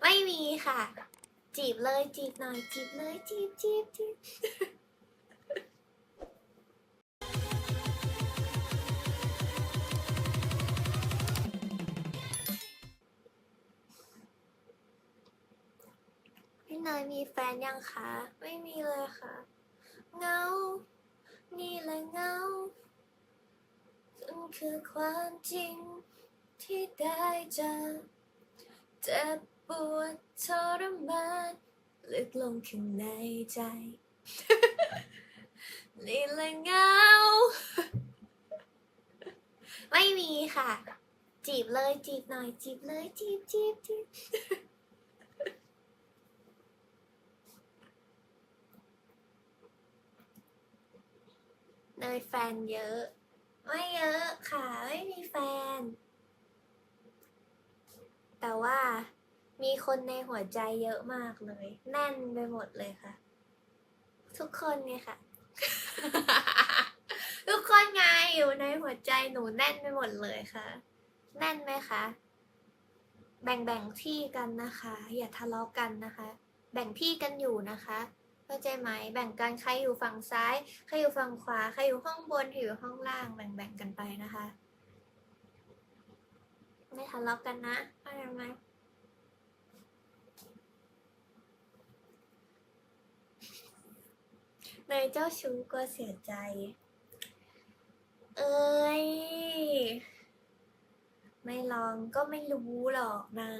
ไม่มีค่ะ จีบเลยจีบหน่อย จีบเลยจีบจีบจีบพี่เนยมีแฟนยังคะ ไม่มีเลยค่ะ เงา นี่แหละเงามันคือความจริงที่ได้เจอเจ็บ ปวดทรมานลึกลงข้างในใจ นี่แหละเงา ไม่มีค่ะ จีบเลยจีบหน่อย จีบเลยจีบจีบจีบเนยแฟนเยอะ ไม่เยอะค่ะ ไม่มีแฟน แต่ว่า มีคนในหัวใจเยอะมากเลย แน่นไปหมดเลยค่ะ ทุกคนไงค่ะ ทุกคนไงอยู่ในหัวใจหนูแน่นไปหมดเลยค่ะ แน่นไหมคะ แบ่งแบ่งที่กันนะคะ อย่าทะเลาะกันนะคะ แบ่งที่กันอยู่นะคะเข้าใจไหมแบ่งกันใครอยู่ฝั่งซ้ายใครอยู่ฝั่งขวาใครอยู่ห้องบนใครอยู่ห้องล่าง แบ่งๆกันไปนะคะ ไม่ทะเลาะกันนะเข้าใจไหม เนยเจ้าชู้กลัวเสียใจ เอ้ย ไม่ลองก็ไม่รู้หรอกนะ